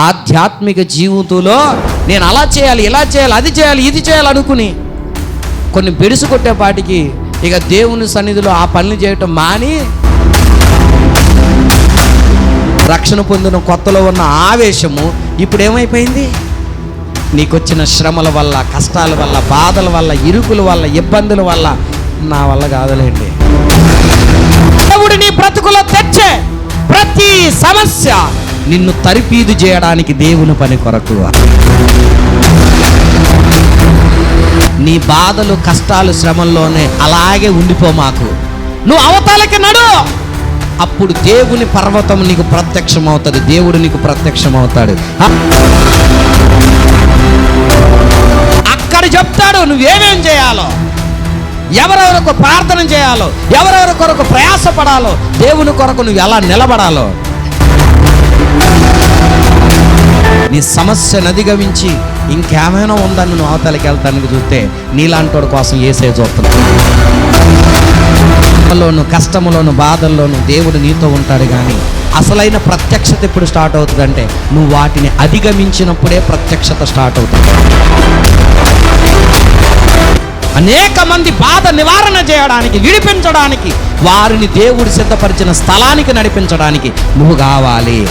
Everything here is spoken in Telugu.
ఆధ్యాత్మిక జీవితంలో నేను అలా చేయాలి ఇలా చేయాలి అది చేయాలి ఇది చేయాలి అనుకుని కొన్ని బెడుసు కొట్టేపాటికి ఇక దేవుని సన్నిధిలో ఆ పనులు చేయటం మాని రక్షణ పొందిన కొత్తలో ఉన్న ఆవేశము ఇప్పుడు ఏమైపోయింది నీకొచ్చిన శ్రమల వల్ల కష్టాల వల్ల బాధల వల్ల ఇరుకుల వల్ల ఇబ్బందుల వల్ల నా వల్ల కాదులేండి. దేవుడు నీ బ్రతుకులో తెచ్చే ప్రతి సమస్య నిన్ను తరిపీదు చేయడానికి దేవుని పని కొరకు. నీ బాధలు కష్టాలు శ్రమంలోనే అలాగే ఉండిపో మాకు. నువ్వు అవతాలకి నడు. అప్పుడు దేవుని పర్వతం నీకు ప్రత్యక్షమవుతుంది. దేవుడు నీకు ప్రత్యక్షమవుతాడు. అవుతాడు అక్కడ చెప్తాడు నువ్వేమేం చేయాలో? ఎవరెవరికి ప్రార్థన చేయాలో? ఎవరెవరి కొరకు ప్రయాసపడాలో? దేవుని కొరకు నువ్వు ఎలా నిలబడాలో? నీ సమస్యను అధిగమించి ఇంకేమైనా ఉందని నువ్వు అవతలకి వెళ్తానికి చూస్తే నీలాంటి కోసం ఏసే చూస్తున్నావు కష్టములోను బాధల్లోను దేవుడు నీతో ఉంటాడు కానీ అసలైన ప్రత్యక్షత ఎప్పుడు స్టార్ట్ అవుతుందంటే నువ్వు వాటిని అధిగమించినప్పుడే ప్రత్యక్షత స్టార్ట్ అవుతుంది. అనేక మంది బాధ నివారణ చేయడానికి విడిపించడానికి వారిని దేవుడు సిద్ధపరిచిన స్థలానికి నడిపించడానికి నువ్వు కావాలి.